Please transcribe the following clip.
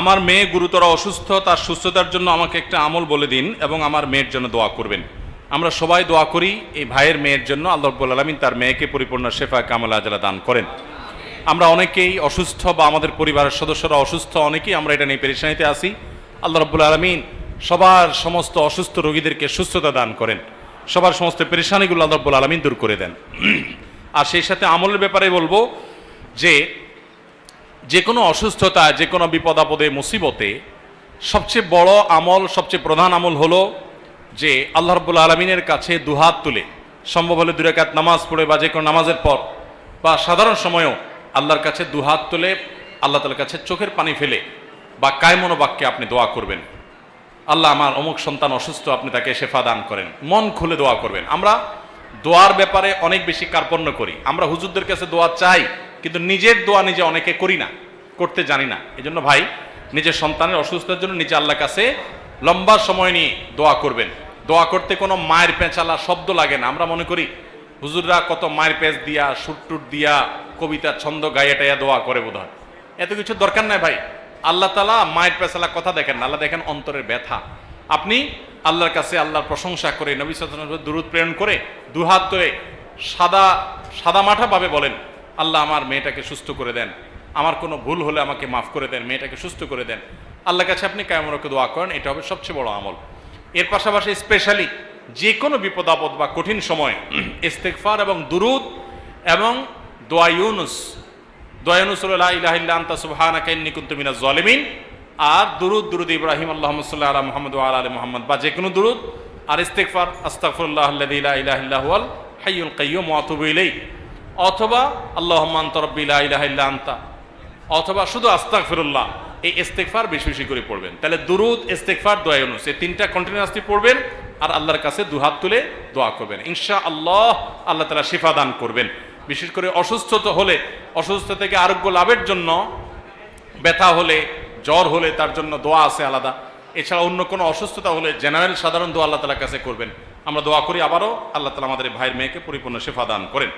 আমার মেয়ে গুরুতর অসুস্থ, তার সুস্থতার জন্য আমাকে একটা আমল বলে দিন এবং আমার মেয়ের জন্য দোয়া করবেন। আমরা সবাই দোয়া করি এই ভাইয়ের মেয়ের জন্য, আল্লাহ রব্বুল আলমিন তার মেয়েকে পরিপূর্ণ শেফা কামাল আজালা দান করেন। আমরা অনেকেই অসুস্থ বা আমাদের পরিবারের সদস্যরা অসুস্থ, অনেকেই আমরা এটা নিয়ে পেরেশানিতে আসি আল্লাহ রব্বুল আলমিন সবার সমস্ত অসুস্থ রোগীদেরকে সুস্থতা দান করেন। সবার সমস্ত পেরেশানিগুলো আল্লাহ রব্বুল আলমিন দূর করে দেন। আর সেই সাথে আমলের ব্যাপারে বলব যে যে কোনো অসুস্থতা, যে কোনো বিপদ আপদে, মুসিবতে সবচেয়ে বড় আমল, সবচেয়ে প্রধান আমল হলো যে আল্লাহ রব্বুল আলমিনের কাছে দুহাত তুলে, সম্ভব হলে দুরাকাত নামাজ পড়ে বা যে কোনো নামাজের পর বা সাধারণ সময়েও আল্লাহর কাছে দুহাত তুলে, আল্লাহ তালার কাছে চোখের পানি ফেলে বা কায়মনোবাক্যে আপনি দোয়া করবেন। আল্লাহ আমার অমুক সন্তান অসুস্থ, আপনি তাকে শেফা দান করেন। মন খুলে দোয়া করবেন। আমরা দোয়ার ব্যাপারে অনেক বেশি কার্পণ্য করি। আমরা হুজুরদের কাছে দোয়া চাই কিন্তু নিজের দোয়া নিজে অনেকে করি না করতে জানি না। এই জন্য ভাই নিজের সন্তানের অসুস্থতার জন্য নিজে আল্লাহর কাছে লম্বা সময় নিয়ে দোয়া করবেন। দোয়া করতে কোনো মায়ের পেঁচালা শব্দ লাগে না। আমরা মনে করি হুজুররা কত মায়ের পেঁচ দিয়া সুটটুট দিয়া কবিতা ছন্দ গাইয়া টাইয়া দোয়া করে বোধ হয় এত কিছু দরকার নাই ভাই। আল্লাহ তালা মায়ের পেছালা কথা দেখেন না, আল্লাহ দেখেন অন্তরের ব্যথা। আপনি আল্লাহর কাছে আল্লাহর প্রশংসা করে নবী সাল্লাল্লাহু দূরত প্রেরণ করে দুহাত ধরে সাদা সাদা মাঠা ভাবে বলেন আল্লাহ আমার মেয়েটাকে সুস্থ করে দেন। আমার কোনো ভুল হলে আমাকে মাফ করে দেন, মেয়েটাকে সুস্থ করে দেন। আল্লাহর কাছে আপনি কায়মরকে দোয়া করেন, এটা হবে সবচেয়ে বড় আমল। এর পাশাপাশি স্পেশালি যে কোনো বিপদ, আপদ বা কঠিন সময় ইস্তেকফার এবং দুরুদ এবং দোয়া ইউনুস। দয়ানুসল্লাহ ইলাহিল্লা আন্তা, সুবহানাকা ইন্নী কুনতু মিনাজ আর দুরুদ দুরুদ ইব্রাহিম, আল্লাহুম্মা সাল্লি আলা মুহাম্মদ বা যে কোনো দুরুদ। আর ইস্তেগফার, আস্তাগফিরুল্লাহ আল্লাযী লা ইলাহা ইল্লা হুয়াল হাইয়ুল কাইয়্যুম ওয়া আতুবু ইলাইহি। অথবা আল্লাহ আনতা অথবা শুধু আস্তাগফিরুল্লাহ, এই ইস্তেগফার বেশি বেশি করে পড়বেন। তাহলে দুরুদ, ইস্তেগফার, দোয়া ইউনুস, এই তিনটা কন্টিনিউয়াসলি পড়বেন আর আল্লাহর কাছে দুহাত তুলে দোয়া করবেন। ইনশা আল্লাহ আল্লাহ তাআলা শিফা দান করবেন। বিশেষ করে অসুস্থ তো হলে, অসুস্থ থেকে আরোগ্য লাভের জন্য, ব্যথা হলে, জ্বর হলে তার জন্য দোয়া আছে আলাদা। এছাড়া অন্য কোনো অসুস্থতা হলে জেনারেল সাধারণ দোয়া আল্লাহ তালার কাছে করবেন। আমরা দোয়া করি আবারও, আল্লাহ তালা আমাদের ভাইয়ের মেয়েকে পরিপূর্ণ শেফা দান করেন।